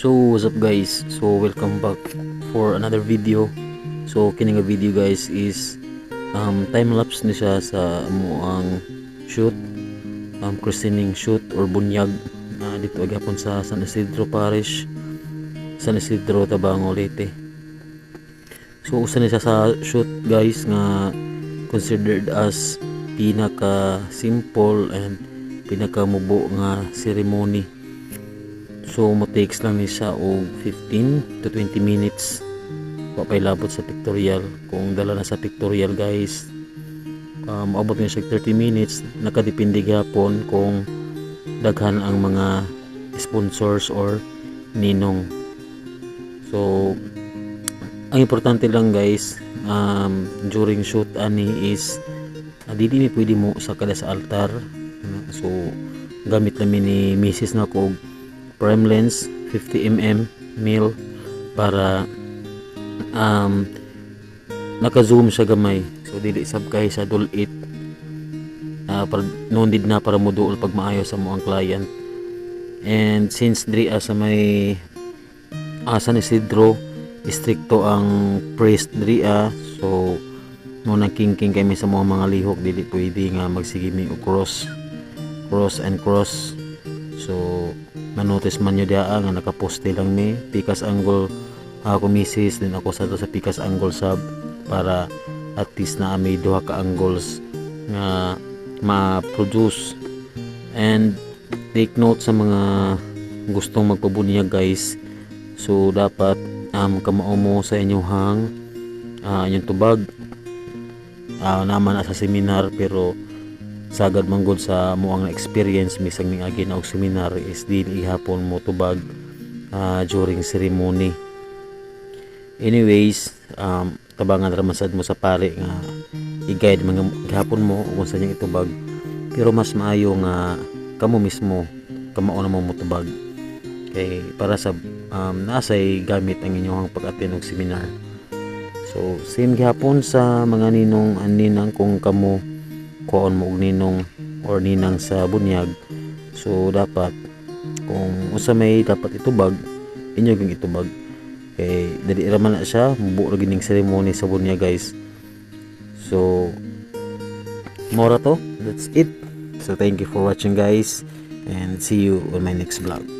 So what's up guys? So welcome back for another video. So kini nga video guys is um, time lapse ni siya sa amo shoot um, christening shoot or bunyag na dito agapon sa San Isidro Parish San Isidro Tabango Leyte. So usa ni siya sa shoot guys nga considered as pinaka simple and pinaka mubo nga ceremony So mo takes lang ni siya og 15 to 20 minutes. Wa pay labot sa pictorial. Kung dala na sa pictorial guys um, abot niya siya 30 minutes. Nakadepende gyapon kung daghan ang mga sponsors or ninong. So ang importante lang guys um, during shoot ani is uh, di ni pwede mo sa kada sa altar. So gamit lang ni misis na ko prime lens 50mm mil para um, naka-zoom siya gamay. So dili sab kay sa dulit uh, para no need na para mo duol pag maayo sa mo ang client. And since diri sa may asa ni Isidro stricto ang priest diri so mo nagkingking kami sa mga mga lihok dili pwede nga magsigimi og cross cross and cross so manotice man nyo diya nga nakaposte lang mi pikas angle. Ako misis din ako sa to sa pikas angle sub para at least na may duha ka angles nga ma-produce. And take note sa mga gustong magpabunyag guys. So dapat um, kamao mo sa inyong hang uh, inyong tubag. Uh, naman na sa seminar pero sagad man gud sa mo ang experience misang ning agi na og seminar is dili ihapon mo tubag ah, during ceremony. Anyways um, tabangan ra man sad mo sa pare nga i-guide mga gihapon mo kung sa niyang itubag. Pero mas maayo nga kamo mismo kamao na mo motubag kay para sa um, nasay gamit ang inyong pag-attend og seminar. So same gihapon sa mga ninong aninang kung kamo kuon mo og ninong or ninang sa bunyag. So dapat kung usa may dapat itubag inyo gyud itubag. Kay dali ra man na siya mubo ra gining ceremony sa bunyag guys. So mora to. That's it. So thank you for watching guys and see you on my next vlog